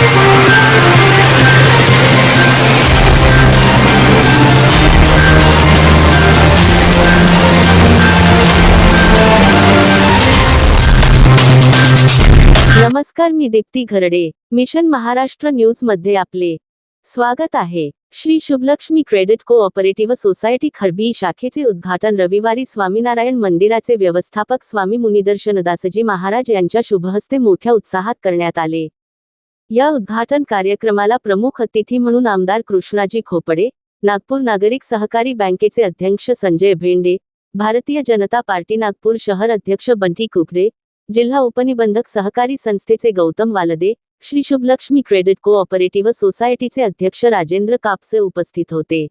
नमस्कार मी दीप्ती घरडे. मिशन महाराष्ट्र न्यूजमध्ये आपले स्वागत आहे. Shri Shubhalakshmi credit cooperative society Kharbi शाखेचे उद्घाटन रविवारी स्वामीनारायण मंदिराचे व्यवस्थापक स्वामी मुनिदर्शन दासजी महाराज यांच्या शुभहस्ते मोठ्या उत्साहात करण्यात आले. या उद्घाटन कार्यक्रमाला प्रमुख अतिथी म्हणून आमदार कृष्णाजी खोपडे नागपूर नागरिक सहकारी बँकेचे अध्यक्ष संजय भेंडे भारतीय जनता पार्टी नागपूर शहर अध्यक्ष बंटी कुकरे जिल्हा उपनिबंधक सहकारी संस्थेचे गौतम वालदे श्री शुभलक्ष्मी क्रेडिट कोऑपरेटिव्ह सोसायटीचे अध्यक्ष राजेंद्र कापसे उपस्थित होते.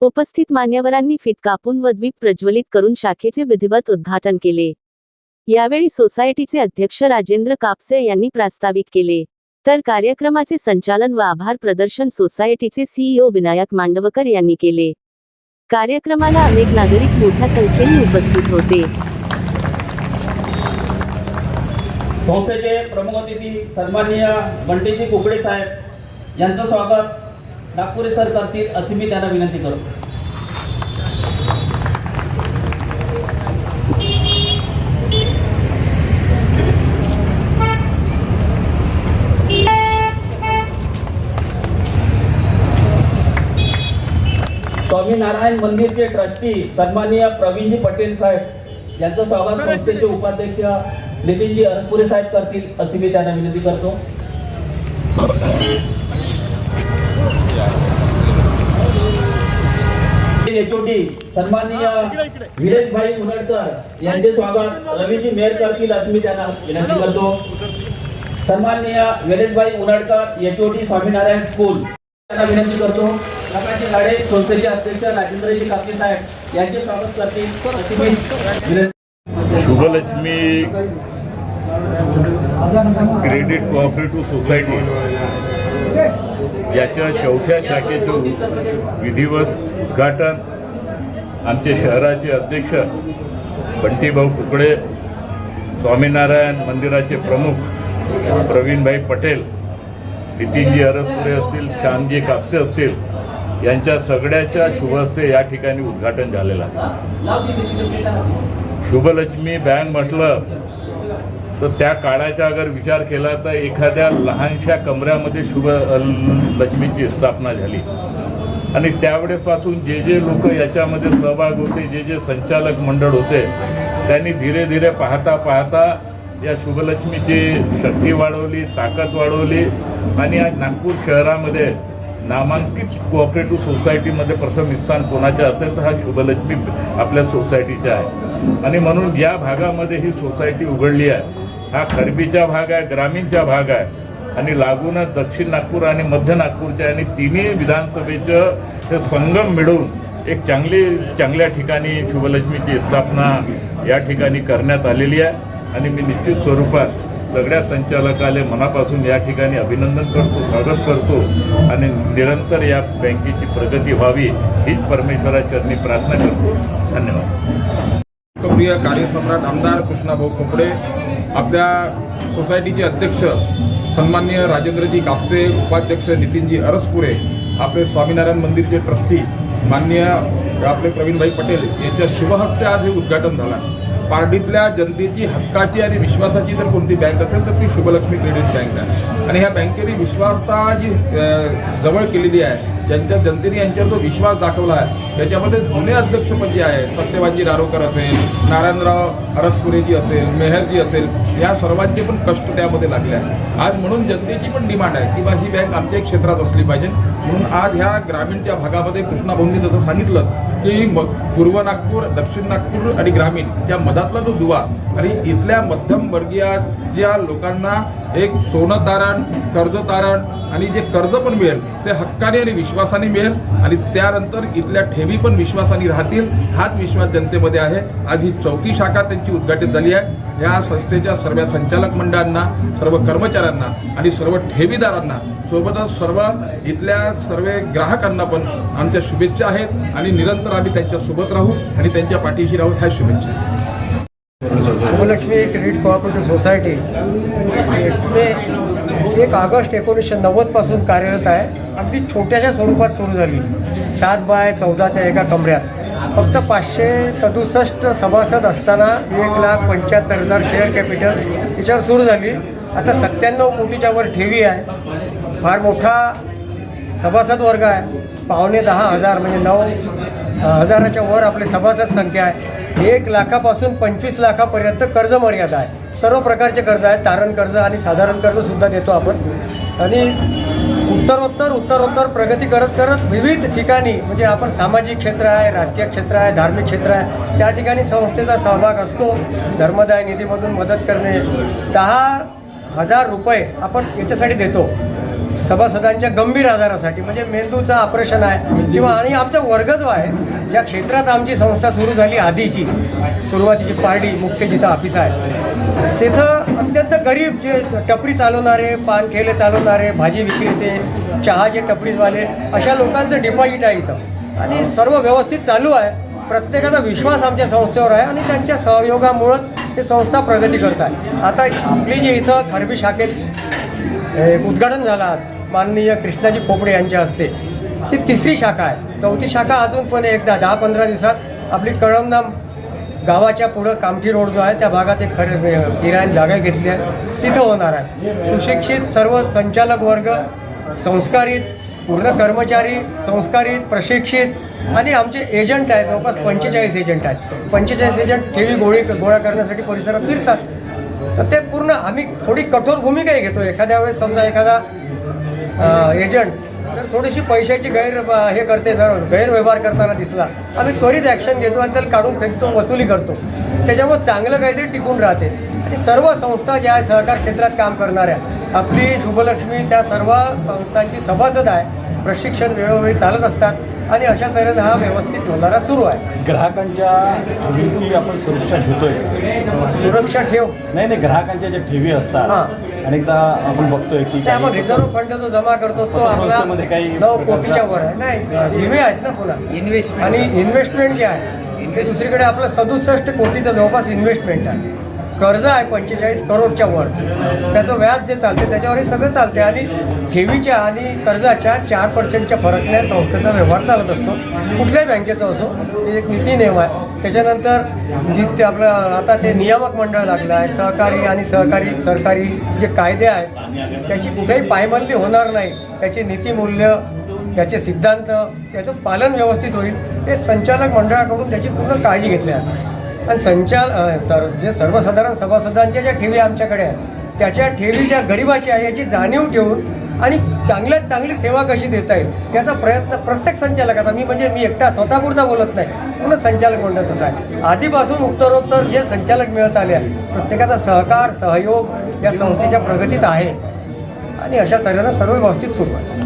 उपस्थित मान्यवरांनी फित कापून व द्वीप प्रज्वलित करून शाखेचे विधिवत उद्घाटन केले. यावेळी सोसायटीचे अध्यक्ष राजेंद्र कापसे यांनी प्रास्ताविक केले. तर कार्यक्रमाचे संचालन व आभार प्रदर्शन सोसायटीचे सीईओ विनायक मांडवकर यांनी केले. कार्यक्रमाला अनेक नागरिक मोठ्या संख्येने उपस्थित होते. संस्थेचे प्रमुख अतिथी सन्माननीय बंटीजी कुकडे साहेब यांचं स्वागत. नागपुरे सर करतील अशी मी त्यांना विनंती करतो. स्वामीनारायण मंदिरचे ट्रस्टी सन्माननीय प्रवीणजी पटेल साहेब यांचं स्वागत संस्थेचे उपाध्यक्ष नितीनजी अरसपुरे साहेब करतील अशी मी त्यांना विनंती करतो. सन्माननीय विरेश भाई उनडकर यांचे स्वागत रवीजी मेयर करतील अशी मी त्यांना विनंती करतो. सन्माननीय विरेशभाई उनडकर एचओडी स्वामीनारायण स्कूल. त्यांना विनंती करतो. प्रकाशजी लाडे संस्थेचे अध्यक्ष राजेंद्रजी कापे साहेब यांचे स्वागत करतील. शुभलक्ष्मी क्रेडिट कोऑपरेटिव्ह सोसायटी याच्या चौथ्या शाखेचं विधिवत उद्घाटन आमचे शहराचे अध्यक्ष बंटीभाऊ कुकडे स्वामीनारायण मंदिराचे प्रमुख प्रवीणभाई पटेल नितीनजी अरसपुरे असतील श्यामजी कापसे असतील यांच्या सगळ्याच्या शुभहस्ते या ठिकाणी उद्घाटन झालेलं आहे. शुभलक्ष्मी बँक म्हटलं तर त्या काळाचा अगर विचार केला तर एखाद्या लहानशा कमऱ्यामध्ये शुभ लक्ष्मीची स्थापना झाली. आणि त्यावेळेसपासून जे जे लोक याच्यामध्ये सहभाग होते जे जे संचालक मंडळ होते त्यांनी धीरे धीरे पाहता पाहता या शुभलक्ष्मीची शक्ती वाढवली ताकद वाढवली आणि आज नागपूर शहरामध्ये नामांकित कोऑपरेटिव्ह सोसायटीमध्ये प्रथम स्थान कोणाच्या असेल तर हा शुभलक्ष्मी आपल्या सोसायटीचा आहे. आणि म्हणून या भागामध्ये ही सोसायटी उघडली आहे. हा खरबीचा भाग आहे ग्रामीणचा भाग आहे. आणि लागूनच दक्षिण नागपूर आणि मध्य नागपूरच्या आणि तिन्ही विधानसभेचं हे संगम मिळवून एक चांगली चांगल्या ठिकाणी शुभलक्ष्मीची स्थापना या ठिकाणी करण्यात आलेली आहे. आणि मी निश्चित स्वरूपात सगळ्या संचालकाले मनापासून या ठिकाणी अभिनंदन करतो स्वागत करतो आणि निरंतर या बँकेची प्रगती व्हावी हीच परमेश्वराचरणी प्रार्थना करतो. धन्यवाद. लोकप्रिय कार्यसम्राट आमदार कृष्णाभाऊ खोपडे आपल्या सोसायटीचे अध्यक्ष सन्मान्य राजेंद्रजी कापसे उपाध्यक्ष नितीनजी अरसपुरे आपले स्वामीनारायण मंदिरचे ट्रस्टी माननीय आपले प्रवीणभाई पटेल यांच्या शुभहस्ते आज हे उद्घाटन झालं. पारडीतल्या जनतेची हक्काची आणि विश्वासाची जर कोणती बँक असेल तर ती शुभलक्ष्मी क्रेडिट बँक आहे. आणि ह्या बँकेने विश्वासता जी जवळ केलेली आहे ज्यांच्या जनतेने यांच्यावर जो विश्वास दाखवला आहे त्याच्यामध्ये जुने अध्यक्षपद जे आहे सत्यवानजी रारोकर असेल नारायणराव अरसपुरेजी असेल मेहरजी असेल या सर्वांचे पण कष्ट त्यामध्ये लागले आहे आज म्हणून जनतेची पण डिमांड आहे की बा ही बँक आमच्या क्षेत्रात असली पाहिजे. म्हणून आज ह्या ग्रामीणच्या भागामध्ये कृष्णाभाऊंनी जसं सांगितलं की पूर्व नागपूर दक्षिण नागपूर आणि ग्रामीण मधातला जो दुवा आणि इथल्या मध्यमवर्गीयाच्या लोकांना एक सोनं तारण कर्ज तारण आणि जे कर्ज पण मिळेल ते हक्क हक्काने आणि विश्वासाने मिळेल आणि त्यानंतर इथल्या ठेवी पण विश्वासाने राहतील हाच विश्वास जनतेमध्ये आहे. आज ही चौथी शाखा त्यांची उद्घाटित झाली आहे. या संस्थेच्या सर्व संचालक मंडळांना सर्व कर्मचाऱ्यांना आणि सर्व ठेवीदारांना सोबतच सर्व इथल्या सर्व ग्राहकांना पण आमच्या शुभेच्छा आहेत आणि निरंतर आम्ही त्यांच्यासोबत राहू आणि त्यांच्या पाठीशी राहू ह्या शुभेच्छा आहेत. Shubhalakshmi credit cooperative society. एक ऑगस्ट एकोणीसशे नव्वदपासून कार्यरत आहे. अगदी छोट्याशा स्वरूपात सुरू झाली. सात बाय चौदाच्या एका कमऱ्यात. फक्त पाचशे सदुसष्ट सभासद असताना एक लाख पंच्याहत्तर हजार शेअर कॅपिटल याच्यावर सुरू झाली. आता सत्त्याण्णव कोटीच्या वर ठेवी आहे. फार मोठा सभासद वर्ग आहे. पावणे दहा हजार म्हणजे नऊ हजाराच्या वर आपले सभासद संख्या आहे. एक लाखापासून पंचवीस लाखापर्यंत कर्ज मर्यादा आहे. सर्व प्रकारचे कर्ज आहेत. तारण कर्ज आणि साधारण कर्जसुद्धा देतो आपण. आणि उत्तरोत्तर उत्तरोत्तर प्रगती करत करत विविध ठिकाणी म्हणजे आपण सामाजिक क्षेत्र आहे राजकीय क्षेत्र आहे धार्मिक क्षेत्र आहे त्या ठिकाणी संस्थेचा सहभाग असतो. धर्मदाय निधीमधून मदत करणे. दहा हजार रुपये आपण याच्यासाठी देतो. सभासदांच्या गंभीर आजारासाठी म्हणजे मेंदूचं ऑपरेशन आहे किंवा आणि आमचा वर्ग जो आहे ज्या क्षेत्रात आमची संस्था सुरू झाली आधीची सुरुवातीची पार्टी मुख्य जिथं ऑफिस आहे तिथं अत्यंत गरीब जे टपरी चालवणारे पान ठेले चालवणारे भाजी विक्रेते चहाचे टपरीवाले अशा लोकांचं डिपॉझिट आहे इथं. आणि सर्व व्यवस्थित चालू आहे. प्रत्येकाचा विश्वास आमच्या संस्थेवर आहे आणि त्यांच्या सहयोगामुळंच ते संस्था प्रगती करत आहे. आता आपली जी इथं खरबी शाखेत उद्घाटन झालं आज. माननीय कृष्णाजी पोपडे यांच्या हस्ते. ती तिसरी शाखा आहे. चौथी शाखा अजून पण एकदा दहा पंधरा दिवसात आपली कळमनाम गावाच्या पुढं कामठी रोड जो आहे त्या भागात एक खरे किरायन जागा घेतली आहे. तिथं होणार आहे. सुशिक्षित सर्व संचालक वर्ग संस्कारित पूर्ण कर्मचारी संस्कारित प्रशिक्षित आणि आमचे एजंट आहेत. जवळपास पंचेचाळीस एजंट आहेत. पंचेचाळीस एजंट ठेवी गोळी गोळा करण्यासाठी परिसरात फिरतात. तर ते पूर्ण आम्ही थोडी कठोर भूमिकाही घेतो. एखाद्या वेळेस समजा एखादा एजंट तर थोडीशी पैशाची गैर हे करते जर गैरव्यवहार करताना दिसला आम्ही त्वरित ॲक्शन घेतो आणि त्याला काढून फेकतो वसुली करतो. त्याच्यामुळे चांगलं काहीतरी टिकून राहते. आणि सर्व संस्था ज्या आहे सहकार क्षेत्रात काम करणाऱ्या आपली शुभलक्ष्मी त्या सर्व संस्थांची सभासद आहे. प्रशिक्षण वेळोवेळी चालत असतात. आणि अशा तऱ्हेने हा व्यवस्थित होणारा सुरू आहे. ग्राहकांच्या ठेवीची आपण सुरक्षा घेतोय सुरक्षा ठेव. नाही नाही ग्राहकांच्या ज्या ठेवी असतात हां. अनेकदा आपण बघतोय की ते आपण रिझर्व्ह फंड जो जमा करतो तो आपला संस्थेमध्ये काही नऊ कोटीच्या वर आहे. नाही विमे आहेत ना पुन्हा इन्व्हेस्टमेंट आणि इन्व्हेस्टमेंट जे आहे ते दुसरीकडे आपलं सदुसष्ट कोटीचं जवळपास इन्व्हेस्टमेंट आहे. कर्ज आहे पंचेचाळीस करोडच्या वर. त्याचं व्याज जे चालते त्याच्यावर हे सगळं चालते आणि ठेवीच्या आणि कर्जाच्या चार पर्सेंटच्या फरकने संस्थेचा व्यवहार चालत असतो. कुठल्याही बँकेचा असो हे एक नीती नियम आहे. त्याच्यानंतर नित्य आपलं आता ते नियामक मंडळ लागलं आहे. सहकारी आणि सहकारी सरकारी जे कायदे आहेत त्याची कुठेही पायमल्ली होणार नाही. त्याची नीतीमूल्य त्याचे सिद्धांत त्याचं पालन व्यवस्थित होईल. हे संचालक मंडळाकडून त्याची पूर्ण काळजी घेतली जाते. आणि संचाल सर जे सर्वसाधारण सभासदांच्या ज्या ठेवी आमच्याकडे आहेत त्याच्या ठेवी ज्या गरिबाच्या आहे याची जाणीव ठेवून आणि चांगल्यात चांगली सेवा कशी देता येईल याचा प्रयत्न प्रत्येक संचालकाचा मी म्हणजे मी एकटा स्वतःपुरता बोलत नाही पूर्ण संचालक मंडळ तसं आहे. आधीपासून उत्तरोत्तर जे संचालक मिळत आले आहेत प्रत्येकाचा सहकार सहयोग या संस्थेच्या प्रगतीत आहे. आणि अशा तऱ्हेनं सर्व व्यवस्थित सुरू आहे.